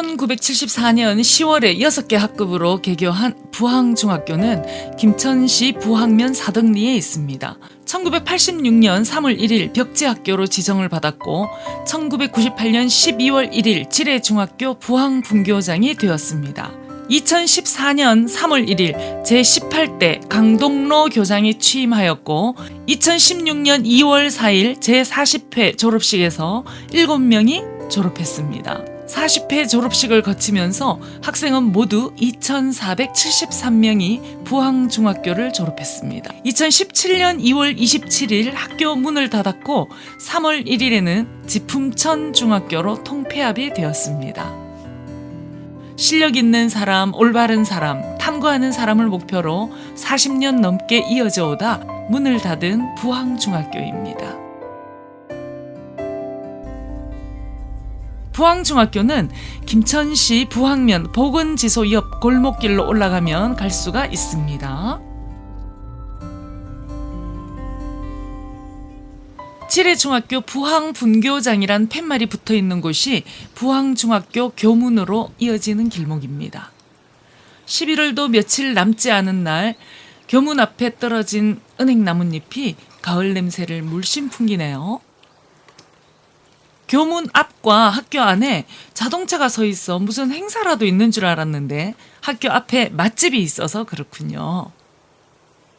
1974년 10월에 6개 학급으로 개교한 부항중학교는 김천시 부항면 사덕리에 있습니다. 1986년 3월 1일 벽지학교로 지정을 받았고 1998년 12월 1일 지뢰중학교 부항 분교장이 되었습니다. 2014년 3월 1일 제18대 강동로 교장이 취임하였고 2016년 2월 4일 제40회 졸업식에서 7명이 졸업했습니다. 40회 졸업식을 거치면서 학생은 모두 2,473명이 부항중학교를 졸업했습니다. 2017년 2월 27일 학교 문을 닫았고 3월 1일에는 지품천 중학교로 통폐합이 되었습니다. 실력 있는 사람, 올바른 사람, 탐구하는 사람을 목표로 40년 넘게 이어져 오다 문을 닫은 부항중학교입니다. 부항중학교는 김천시 부항면 보건지소 옆 골목길로 올라가면 갈 수가 있습니다. 칠해중학교 부항분교장이란 팻말이 붙어 있는 곳이 부항중학교 교문으로 이어지는 길목입니다. 11월도 며칠 남지 않은 날 교문 앞에 떨어진 은행 나뭇잎이 가을 냄새를 물씬 풍기네요. 교문 앞과 학교 안에 자동차가 서 있어 무슨 행사라도 있는 줄 알았는데 학교 앞에 맛집이 있어서 그렇군요.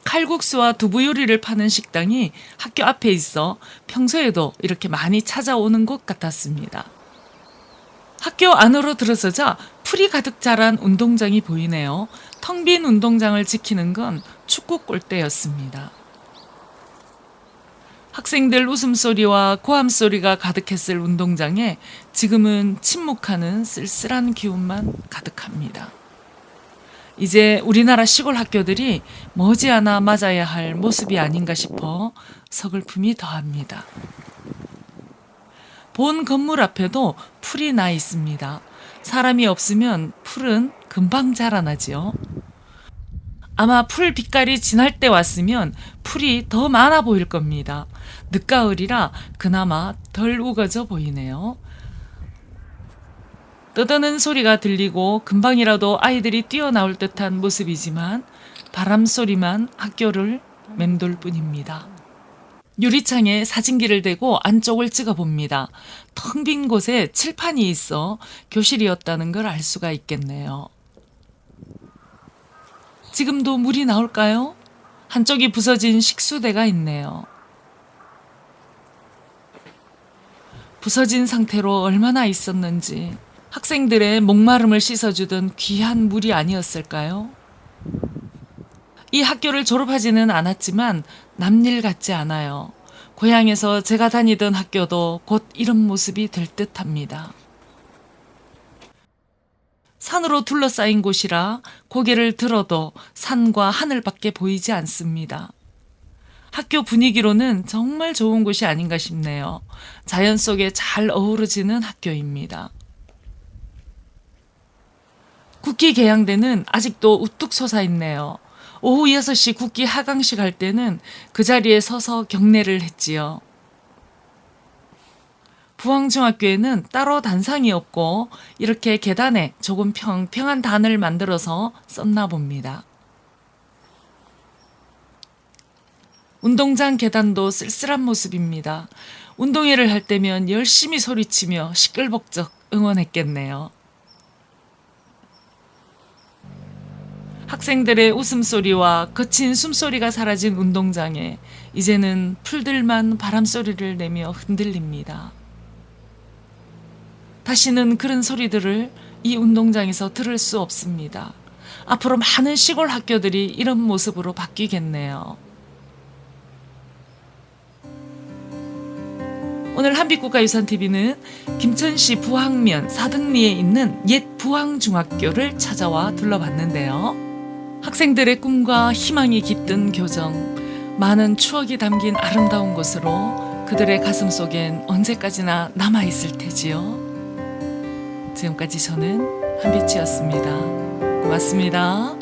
칼국수와 두부 요리를 파는 식당이 학교 앞에 있어 평소에도 이렇게 많이 찾아오는 곳 같았습니다. 학교 안으로 들어서자 풀이 가득 자란 운동장이 보이네요. 텅 빈 운동장을 지키는 건 축구 골대였습니다. 학생들 웃음소리와 고함소리가 가득했을 운동장에 지금은 침묵하는 쓸쓸한 기운만 가득합니다. 이제 우리나라 시골 학교들이 머지않아 맞아야 할 모습이 아닌가 싶어 서글픔이 더합니다. 본 건물 앞에도 풀이 나 있습니다. 사람이 없으면 풀은 금방 자라나지요. 아마 풀 빛깔이 진할 때 왔으면 풀이 더 많아 보일 겁니다. 늦가을이라 그나마 덜 우거져 보이네요. 떠드는 소리가 들리고 금방이라도 아이들이 뛰어나올 듯한 모습이지만 바람 소리만 학교를 맴돌 뿐입니다. 유리창에 사진기를 대고 안쪽을 찍어 봅니다. 텅 빈 곳에 칠판이 있어 교실이었다는 걸 알 수가 있겠네요. 지금도 물이 나올까요? 한쪽이 부서진 식수대가 있네요. 부서진 상태로 얼마나 있었는지 학생들의 목마름을 씻어주던 귀한 물이 아니었을까요? 이 학교를 졸업하지는 않았지만 남일 같지 않아요. 고향에서 제가 다니던 학교도 곧 이런 모습이 될 듯합니다. 산으로 둘러싸인 곳이라 고개를 들어도 산과 하늘밖에 보이지 않습니다. 학교 분위기로는 정말 좋은 곳이 아닌가 싶네요. 자연 속에 잘 어우러지는 학교입니다. 국기 개양대는 아직도 우뚝 솟아 있네요. 오후 6시 국기 하강식 할 때는 그 자리에 서서 경례를 했지요. 부항중학교에는 따로 단상이 없고 이렇게 계단에 조금 평평한 단을 만들어서 썼나 봅니다. 운동장 계단도 쓸쓸한 모습입니다. 운동회를 할 때면 열심히 소리치며 시끌벅적 응원했겠네요. 학생들의 웃음소리와 거친 숨소리가 사라진 운동장에 이제는 풀들만 바람소리를 내며 흔들립니다. 다시는 그런 소리들을 이 운동장에서 들을 수 없습니다. 앞으로 많은 시골 학교들이 이런 모습으로 바뀌겠네요. 오늘 한빛국가유산TV는 김천시 부항면 사등리에 있는 옛 부항중학교를 찾아와 둘러봤는데요. 학생들의 꿈과 희망이 깃든 교정, 많은 추억이 담긴 아름다운 곳으로 그들의 가슴 속엔 언제까지나 남아있을 테지요. 지금까지 저는 한빛이었습니다. 고맙습니다.